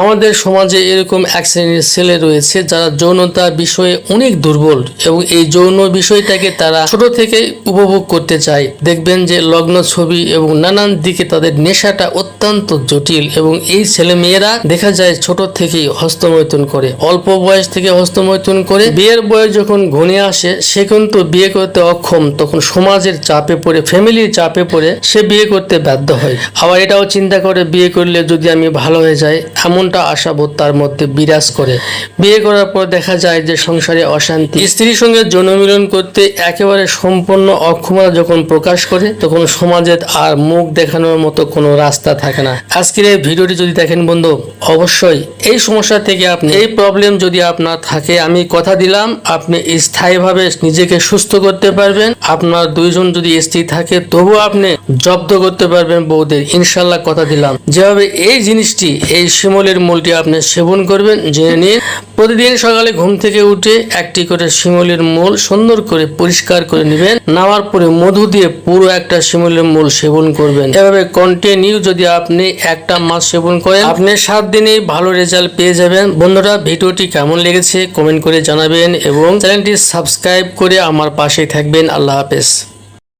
আমাদের সমাজে এরকম এক শ্রেণির ছেলে রয়েছে যারা যৌনতা বিষয়ে অনেক দুর্বল এবং এই যৌন বিষয়টাকে তারা ছোট থেকে উপভোগ করতে চায়। দেখবেন যে লগ্ন ছবি এবং নানান দিকে তাদের নেশাটা অত্যন্ত জটিল এবং এই ছেলে মেয়েরা দেখা যায় ছোট থেকেই হস্তমৈথুন করে। অল্প বয়স থেকে হস্তমৈথুন করে বিয়ের বয়স যখন ঘনিয়ে আসে, সে কিন্তু বিয়ে করতে অক্ষম। তখন সমাজের চাপে পড়ে, ফ্যামিলির চাপে পড়ে সে বিয়ে করতে বাধ্য হয়। আবার এটাও চিন্তা করে বিয়ে করলে যদি আমি ভালো হয়ে যাই এমনটা আশাবোধ তার মধ্যে বিরাজ করে। বিয়ে করার পর দেখা যায় যে সংসারে অশান্তি। স্ত্রীর সঙ্গে জনমিলন করতে একেবারে সম্পূর্ণ অক্ষমতা যখন প্রকাশ করে, তখন সমাজের আর মুখ দেখানোর মতো কোনো রাস্তা থাকে না। আজকের এই ভিডিওটি যদি দেখেন বন্ধু, অবশ্যই এই সমস্যা থেকে আপনি, এই প্রবলেম যদি আপনার থাকে, আমি কথা দিলাম, আপনি স্থায়ীভাবে নিজেকে সুস্থ করতে পারবেন। আপনার দুইজন যদি স্ত্রী থাকে, তবু আপনি জব্দ করতে পারবেন বৌদের ইনশাল্লাহ কথা দিলাম। যেভাবে এই জিনিসটি, এই শিমলের মূলটি আপনি সেবন করবেন, জেনে নিন। প্রতিদিন সকালে ঘুম থেকে উঠে একটি করে শিমলের মূল সুন্দর করে পরিষ্কার করে নেবেন। নামার পরে মধু দিয়ে পুরো একটা শিমলের মূল সেবন করবেন। এভাবে কন্টিনিউ যদি আপনি একটা মাস সেবন করেন, আপনি সাত দিনেই ভালো রেজাল্ট পেয়ে যাবেন। বন্ধুরা, ভিডিওটি কেমন লেগেছে কমেন্ট করে জানাবেন এবং চ্যানেলটি সাবস্ক্রাইব করে আমার পাশেই থাকবেন। আল্লাহ হাফেজ।